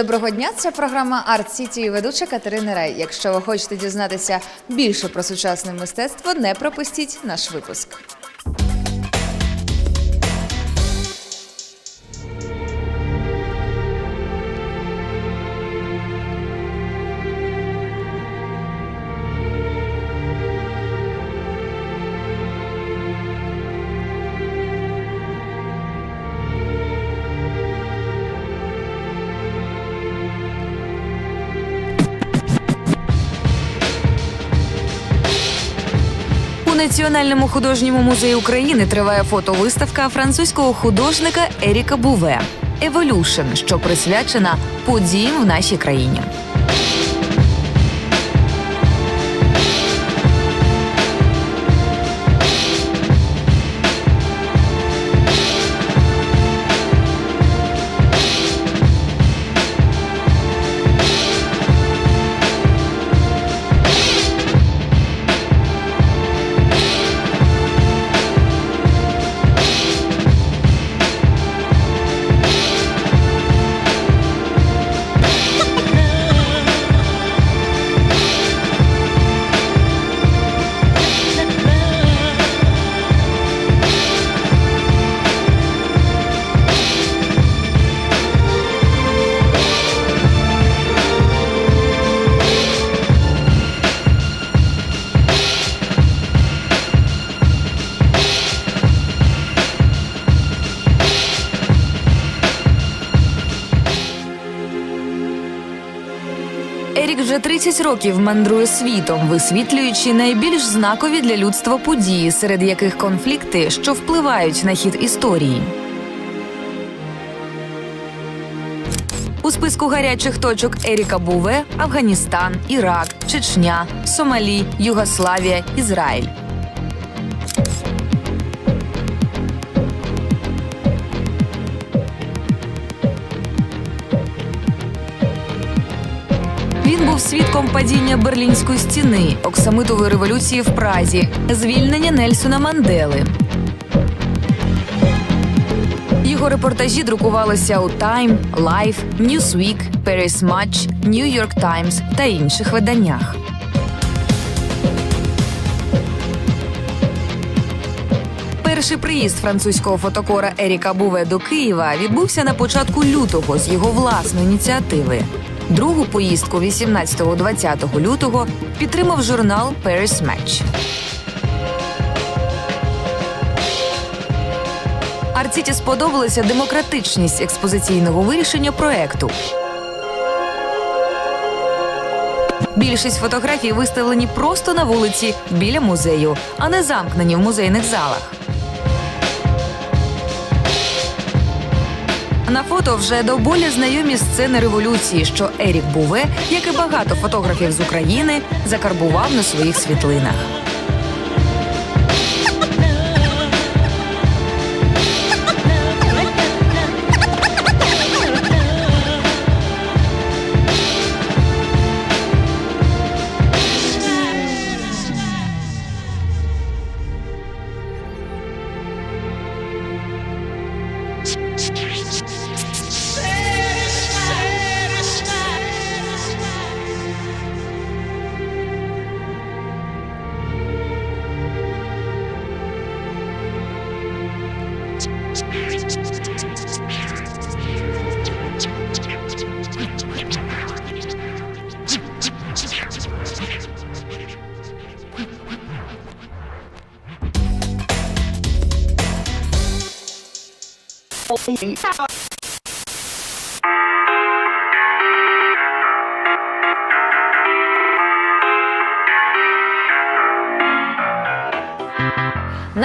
Доброго дня, це програма Арт Сіті і ведуча Катерина Рай. Якщо ви хочете дізнатися більше про сучасне мистецтво, не пропустіть наш випуск. Національному художньому музеї України триває фотовиставка французького художника Еріка Буве Еволюшн, що присвячена подіям в нашій країні. Ерік вже 30 років мандрує світом, висвітлюючи найбільш знакові для людства події, серед яких конфлікти, що впливають на хід історії. У списку гарячих точок Еріка Буве Афганістан, Ірак, Чечня, Сомалі, Югославія, Ізраїль. Свідком падіння Берлінської стіни, оксамитової революції в Празі, звільнення Нельсона Мандели. Його репортажі друкувалися у Time, Life, Newsweek, Paris Match, New York Times та інших виданнях. Перший приїзд французького фотокора Еріка Буве до Києва відбувся на початку лютого з його власної ініціативи. Другу поїздку 18-20 лютого підтримав журнал Paris Match. Арціті сподобалася демократичність експозиційного вирішення проекту. Більшість фотографій виставлені просто на вулиці біля музею, а не замкнені в музейних залах. На фото вже до болі знайомі сцени революції, що Ерік Буве, як і багато фотографів з України, закарбував на своїх світлинах.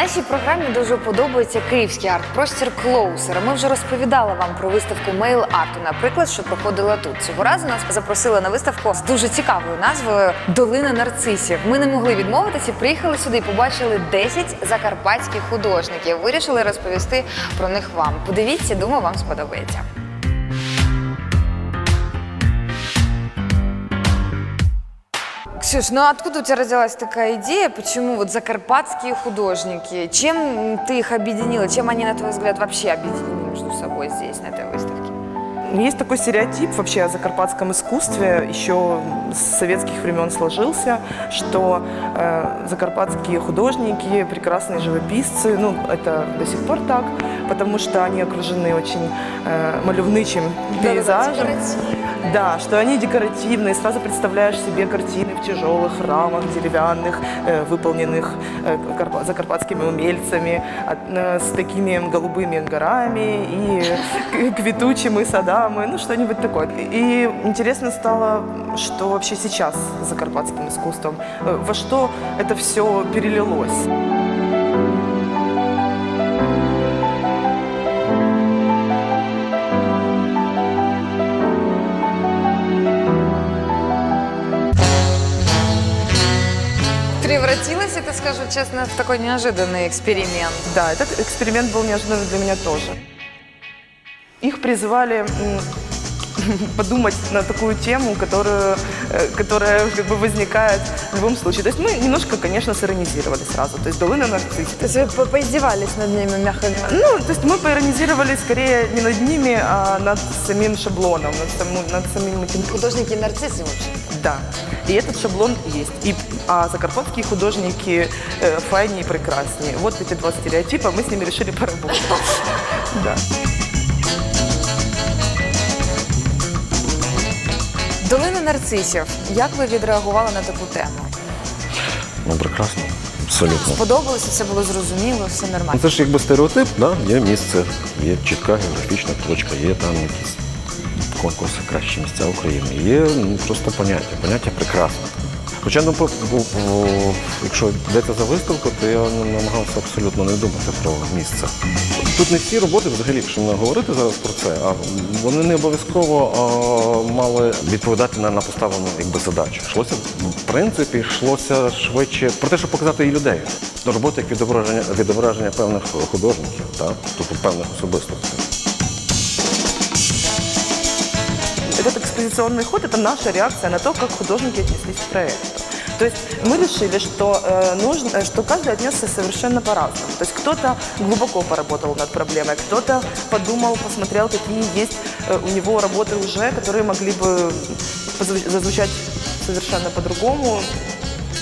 Нашій програмі дуже подобається київський арт-простір Клоусер. Ми вже розповідали вам про виставку мейл арту, наприклад, що проходила тут. Цього разу нас запросили на виставку з дуже цікавою назвою Долина нарцисів. Ми не могли відмовитися, приїхали сюди і побачили 10 закарпатських художників. Вирішили розповісти про них вам. Подивіться, думаю, вам сподобається. Ксюш, ну откуда у тебя родилась такая идея? Почему вот закарпатские художники? Чем ты их объединила? Чем они, на твой взгляд, вообще объединены между собой здесь, на этой выставке? Есть такой стереотип вообще о закарпатском искусстве, еще с советских времен сложился, что э, закарпатские художники, прекрасные живописцы, ну, это до сих пор так, потому что они окружены очень э, малевничим пейзажем. Да, что они декоративные, сразу представляешь себе картины в тяжелых рамах деревянных, э, выполненных э, карпа- закарпатскими умельцами, от- э, с такими голубыми горами и к- квитучими садами, ну что-нибудь такое. И интересно стало, что вообще сейчас с закарпатским искусством, э, во что это все перелилось. Превратилась это, скажу честно, в такой неожиданный эксперимент. Да, этот эксперимент был неожиданный для меня тоже. Их призвали м, подумать на такую тему, которую, э, которая как бы возникает в любом случае. То есть мы немножко, конечно, сиронизировали сразу. То есть долина нарцисс. То есть вы по- поиздевались над ними, мягко говоря. Ну, то есть мы поиронизировали скорее не над ними, а над самим шаблоном, над, саму- над самим этим Художники-нарциссы, в общем. Да. И этот шаблон есть. И, а закарпатские художники э, файнее и прекраснее. Вот эти два стереотипа, мы с ними решили поработать. Да. Долина нарцисів. Як ви відреагували на таку тему? Ну, прекрасно. Абсолютно. Сподобалося, все було зрозуміло, все Ну, нормально. Це ж якби стереотип, да? є місце, є чітка географічна точка, є там якісь конкурси кращі місця України. Є ну, просто поняття, поняття прекрасне. Хоча, ну, по- по- якщо йдеться за виставку, то я намагався абсолютно не думати про місце. Тут не всі роботи, взагалі, якщо не говорити зараз про це, а вони не обов'язково мали відповідати на, на поставлену якби, задачу. Йшлося, в принципі, йшлося швидше про те, щоб показати і людей. Робота як відображення, відображення певних художників, так? тобто певних особистостей. Этот экспозиционный ход – это наша реакция на то, как художники отнеслись к проекту. То есть мы решили, что, э, нужно, э, что каждый отнесся совершенно по-разному. То есть кто-то глубоко поработал над проблемой, кто-то подумал, посмотрел, какие есть э, у него работы уже, которые могли бы зазвучать совершенно по-другому,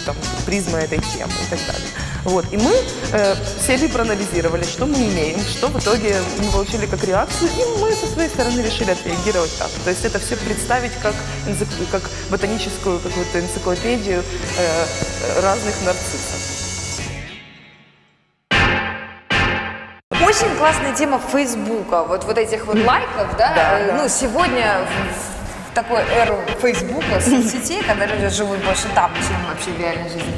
там, призмы этой темы и так далее. Вот. И мы э, сели проанализировали, что мы имеем, что в итоге мы получили как реакцию, и мы со своей стороны решили отреагировать так. То есть это все представить как, как ботаническую какую-то энциклопедию э, разных нарциссов. Очень классная тема Фейсбука, вот, вот этих вот лайков, да? Да, Э, да. Ну, сегодня такую эру Фейсбука, соцсетей, когда люди живут больше там, чем вообще в реальной жизни.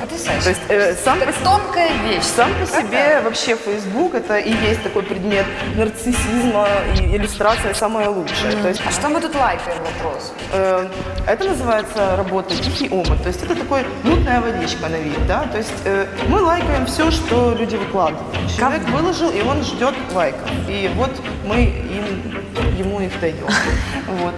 Потрясающе. То есть э, сам по Это тонкая вещь. Сам по себе вообще Facebook это и есть такой предмет нарциссизма и иллюстрация самая лучшая. То есть А что мы тут лайкаем вопрос? Э, Это называется работа «Тихий омут». То есть это такой мутная водичка на вид, да? То есть э, мы лайкаем все, что люди выкладывают. Человек выложил, и он ждет лайков. И вот мы им, ему их даем. Вот.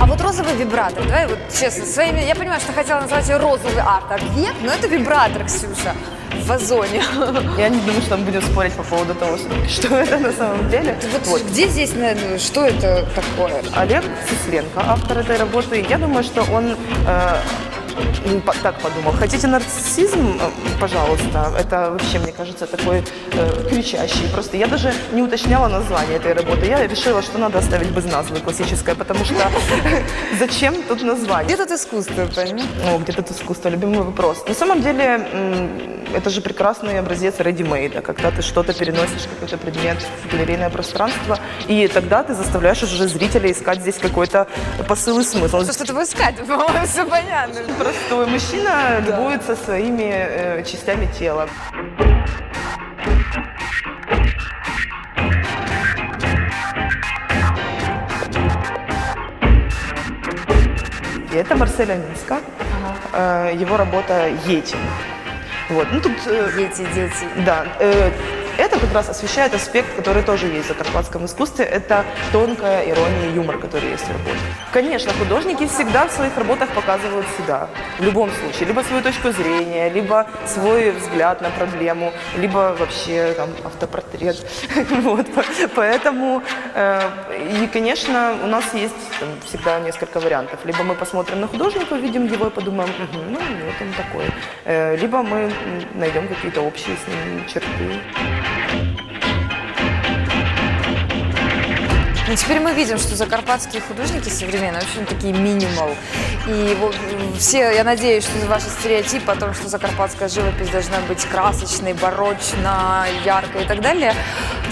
А вот розовый вибратор, давай вот честно, своими, я понимаю, что хотела назвать ее розовый арт-объект, но это вибратор, Ксюша, в вазоне. Я не думаю, что мы будем спорить по поводу того, что- это на самом деле. Вот, где здесь, наверное, что это такое? Олег Сисленко, автор этой работы, я думаю, что он э, так подумал. Хотите нарциссизм? Э, Пожалуйста. Это вообще, мне кажется, такой э, кричащий. Просто я даже не уточняла название этой работы. Я решила, что надо оставить без назвы классическое, потому что зачем тут название? Где тут искусство, понимаешь? Ну, где тут искусство, любимый вопрос. На самом деле, м, это же прекрасный образец ready-made, когда ты что-то переносишь, какой-то предмет в галерейное пространство, и тогда ты заставляешь уже зрителя искать здесь какой-то посыл и смысл. Что что-то искать, по-моему, все понятно. Простой мужчина любуется своими э, частями тела. И это Марсель Аминска, э, его работа «Етин». Вот. Ну, тут э, Дети, дети. да, э, это как раз освещает аспект, который тоже есть в закарпатском искусстве. Это тонкая ирония и юмор, который есть в работе. Конечно, художники всегда в своих работах показывают себя. В любом случае. Либо свою точку зрения, либо свой взгляд на проблему, либо вообще там, автопортрет. Вот. по- Поэтому, э, и, конечно, у нас есть там, всегда несколько вариантов. Либо мы посмотрим на художника, увидим его и подумаем, «Мгм, ну, вот он такой. Э, Либо мы найдем какие-то общие с ним черты. Ну, теперь мы видим, что закарпатские художники современные очень такие минимал. И вот все, я надеюсь, что ваши стереотипы о том, что закарпатская живопись должна быть красочной, барочно, яркой и так далее,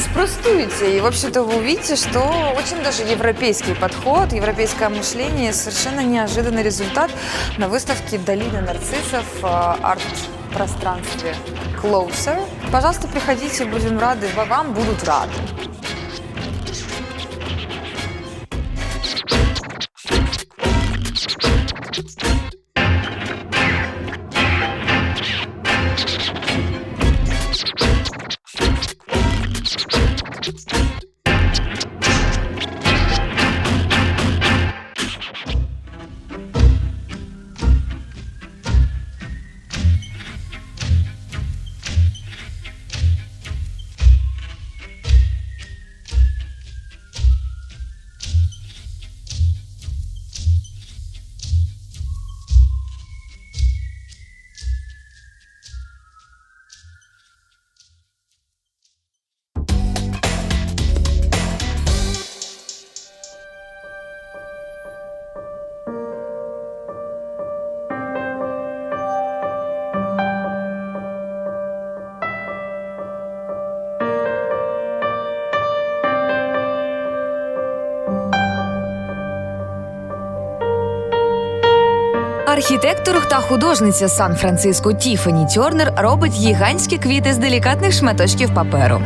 спростуете. И, в общем-то, вы увидите, что очень даже европейский подход, европейское мышление, совершенно неожиданный результат на выставке «Долина нарциссов» э, арт-пространстве Closer. Пожалуйста, приходите, будем рады, вам будут рады. Архітектор та художниця Сан-Франциско Тіфані Тьорнер робить гігантські квіти з делікатних шматочків паперу.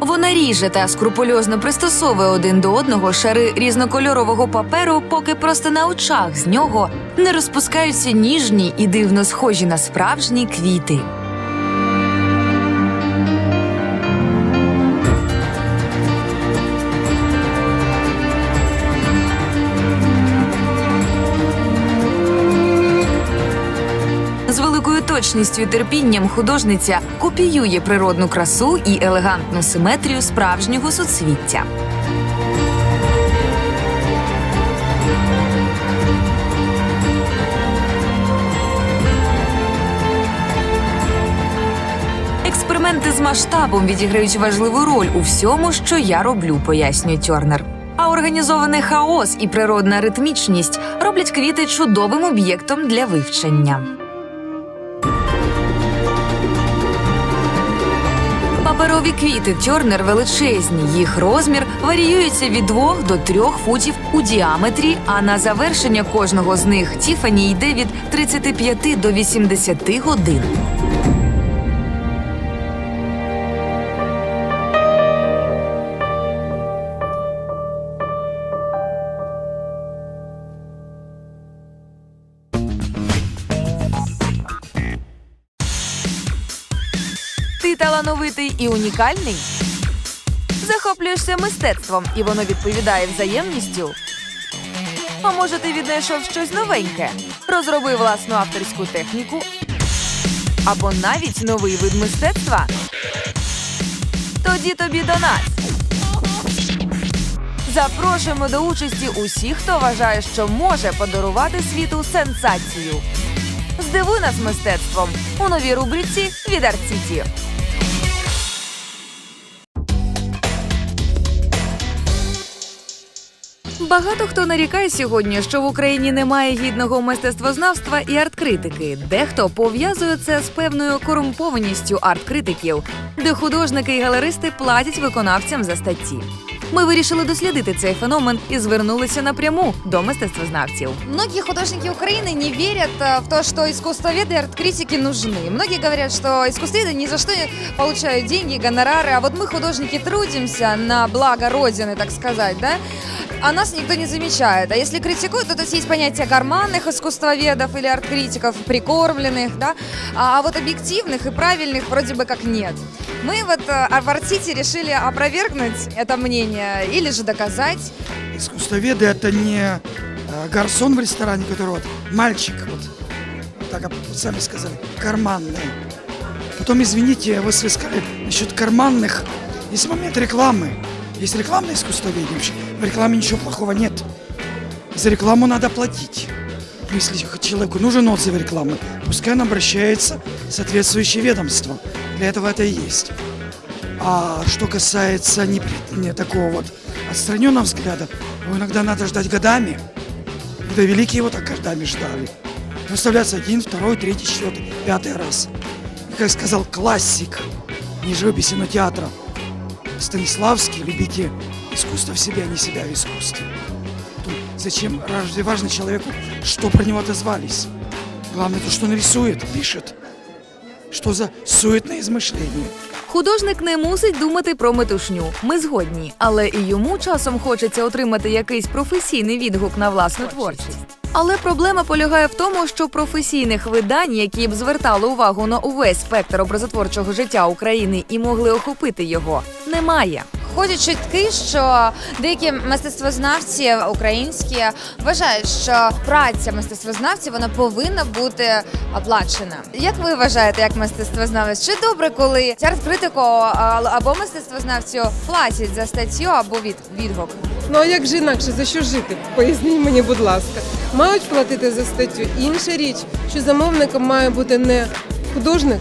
Вона ріже та скрупульозно пристосовує один до одного шари різнокольорового паперу, поки просто на очах з нього не розпускаються ніжні і дивно схожі на справжні квіти. Точністю і терпінням художниця копіює природну красу і елегантну симетрію справжнього суцвіття. Експерименти з масштабом відіграють важливу роль у всьому, що я роблю, пояснює Тьорнер. А організований хаос і природна ритмічність роблять квіти чудовим об'єктом для вивчення. Паперові квіти Тьорнер величезні. Їх розмір варіюється від 2 до 3 футів у діаметрі, а на завершення кожного з них Тіфані йде від 35 до 80 годин. Талановитий і унікальний? Захоплюєшся мистецтвом, і воно відповідає взаємністю. А може, ти віднайшов щось новеньке? Розроби власну авторську техніку або навіть новий вид мистецтва? Тоді тобі до нас. Запрошуємо до участі усіх, хто вважає, що може подарувати світу сенсацію. Здивуй нас мистецтвом у новій рубриці від Арт-Сіті. Багато хто нарікає сьогодні, що в Україні немає гідного мистецтвознавства і арт-критики. Дехто пов'язує це з певною корумпованістю арт-критиків, де художники і галеристи платять виконавцям за статті. Ми вирішили дослідити цей феномен і звернулися напряму до мистецтвознавців. Многие художники Украины не верят э, в то, что искусствоведы и арт-критики нужны. Многие говорят, что искусствоведы ни за что не получают деньги, гонорары, а вот мы, художники, трудимся на благо Родины, так сказать, да? А нас никто не замечает. А если критикуют, то тут есть понятие карманных искусствоведов или арт-критиков, прикормленных, да, а, а вот объективных и правильных вроде бы как нет. Мы вот э, в Арт-Сити решили опровергнуть это мнение или же доказать. Искусствоведы это не э, гарсон в ресторане, который вот мальчик, вот так сами сказали, карманный. Потом, извините, вы сказали насчет карманных. Есть момент рекламы. Есть рекламное искусствоведение. Вообще В рекламе ничего плохого нет. За рекламу надо платить. Ну, Если человеку нужен отзыв рекламы, пускай он обращается в соответствующее ведомство. Для этого это и есть. А что касается не, не такого вот отстраненного взгляда, его иногда надо ждать годами. Да великие его так годами ждали. Выставляться один, второй, третий, четвертый, пятый раз. И, как сказал классик не живописи, но театра, Станиславский, любите искусство в себе, а не себя в искусстве. Тут зачем, разве важно человеку, что про него отозвались? Главное то, что нарисует, пишет. Что за суетное измышление. Художник не мусить думати про метушню. Ми згодні, але і йому часом хочеться отримати якийсь професійний відгук на власну творчість. Але проблема полягає в тому, що професійних видань, які б звертали увагу на увесь спектр образотворчого життя України і могли охопити його, немає. Ходять чутки, що деякі мистецтвознавці українські вважають, що праця мистецтвознавців вона повинна бути оплачена. Як ви вважаєте, як мистецтвознавець? Чи добре, коли арт-критику або мистецтвознавцю платять за статтю або від відгук? Ну а як же інакше за що жити? Поясніть мені, будь ласка. Мають платити за статтю. Інша річ, що замовником має бути не художник,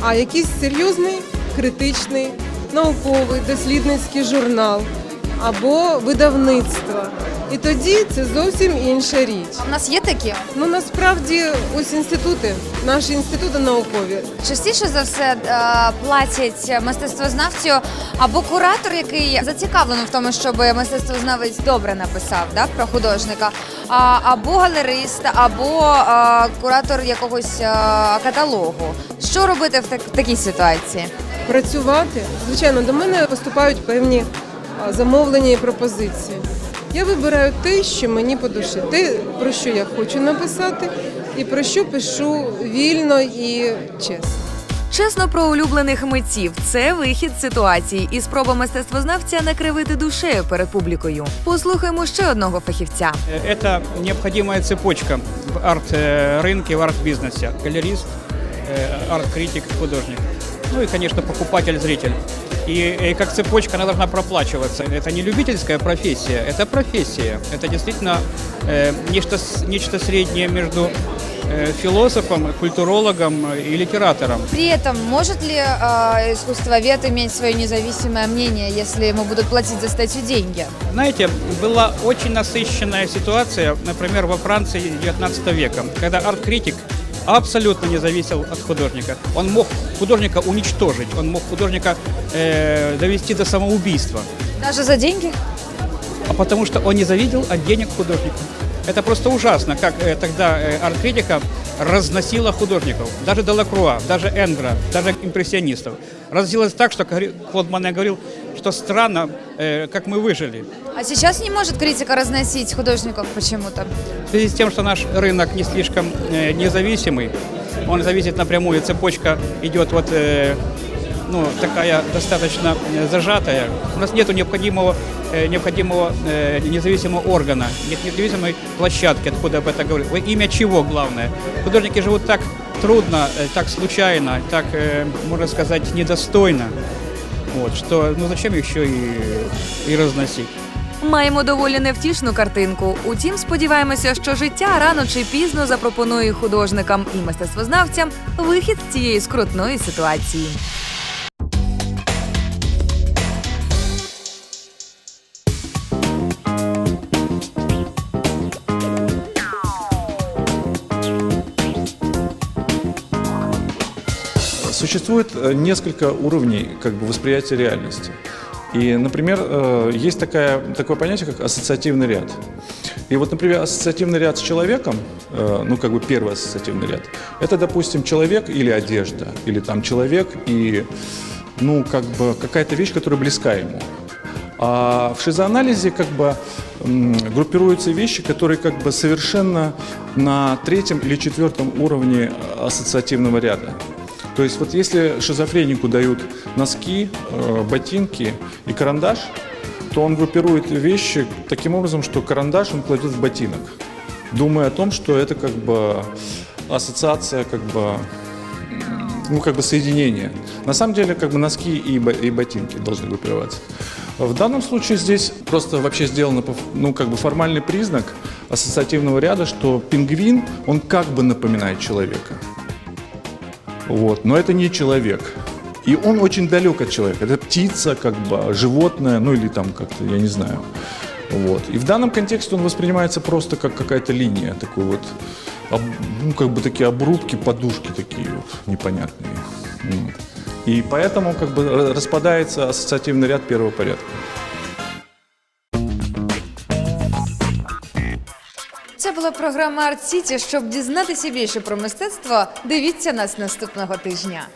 а якийсь серйозний, критичний, науковий, дослідницький журнал або видавництво. І тоді це зовсім інша річ. У нас є такі? Ну насправді ось інститути, наші інститути наукові, Частіше за все е, платять мистецтвознавцю або куратор, який зацікавлений в тому, щоб мистецтвознавець добре написав да, про художника, або галерист, або е, куратор якогось е, каталогу. Що робити в, так, в такій ситуації? працювати. Звичайно, до мене поступають певні замовлення і пропозиції. Я вибираю те, що мені по душі, те, про що я хочу написати, і про що пишу вільно і чесно. Чесно про улюблених митців це вихід з ситуації і спроба мистецтвознавця накривити душею перед публікою. Послухаймо ще одного фахівця. Это необходимая цепочка в арт-рынке, в арт-бизнесе. Галерист, э, арт-критик, художник. Ну и, конечно, покупатель, зритель. И, и как цепочка она должна проплачиваться. Это не любительская профессия, это профессия. Это действительно э, нечто, нечто среднее между э, философом, культурологом и литератором. При этом может ли э, искусствовед иметь свое независимое мнение, если ему будут платить за статью деньги? Знаете, была очень насыщенная ситуация, например, во Франции 19 века, когда арт-критик абсолютно не зависел от художника. Он мог художника уничтожить, он мог художника э, довести до самоубийства, Даже за деньги? а потому что он не завидел от денег художника. Это просто ужасно, как э, тогда э, арт-критика разносила художников, даже Делакруа, даже Энгра, даже импрессионистов. Разносилось так, что говори- Клод Моне говорил, что странно, э, как мы выжили. А сейчас не может критика разносить художников почему-то. В связи с тем, что наш рынок не слишком э, независимый, он зависит напрямую, цепочка идет вот э, ну, такая достаточно э, зажатая. У нас нет необходимого, э, необходимого э, независимого органа, нет независимой площадки, откуда об этом говорить. Во имя чего главное? Художники живут так трудно, так случайно, так, можно сказать, недостойно, вот, что ну зачем их еще и, и разносить? Маємо доволі невтішну картинку. Утім, сподіваємося, що життя рано чи пізно запропонує художникам і мистецтвознавцям вихід з цієї скрутної ситуації. Существует э, несколько уровней как бы, восприятия реальности. И, например, э, есть такая, такое понятие, как ассоциативный ряд. И вот, например, ассоциативный ряд с человеком, э, ну, как бы первый ассоциативный ряд, это, допустим, человек или одежда, или там человек и, ну, как бы какая-то вещь, которая близка ему. А в шизоанализе как бы группируются вещи, которые как бы совершенно на третьем или четвертом уровне ассоциативного ряда. То есть вот если шизофренику дают носки, э, ботинки и карандаш, то он группирует вещи таким образом, что карандаш он кладет в ботинок, думая о том, что это как бы ассоциация, как бы ну, как бы соединение. На самом деле, как бы носки и, и ботинки должны группироваться. В данном случае здесь просто вообще ф- ну, как бы формальный признак ассоциативного ряда, что пингвин, он как бы напоминает человека. Вот, но это не человек. И он очень далек от человека. Это птица, как бы, животное, ну или там как-то, я не знаю. Вот. И в данном контексте он воспринимается просто как какая-то линия, такой вот, ну, как бы такие обрубки, подушки такие вот непонятные. Вот. И поэтому как бы ра- распадается ассоциативный ряд первого порядка. Була програма Арт Сіті. Щоб дізнатися більше про мистецтво, дивіться нас наступного тижня.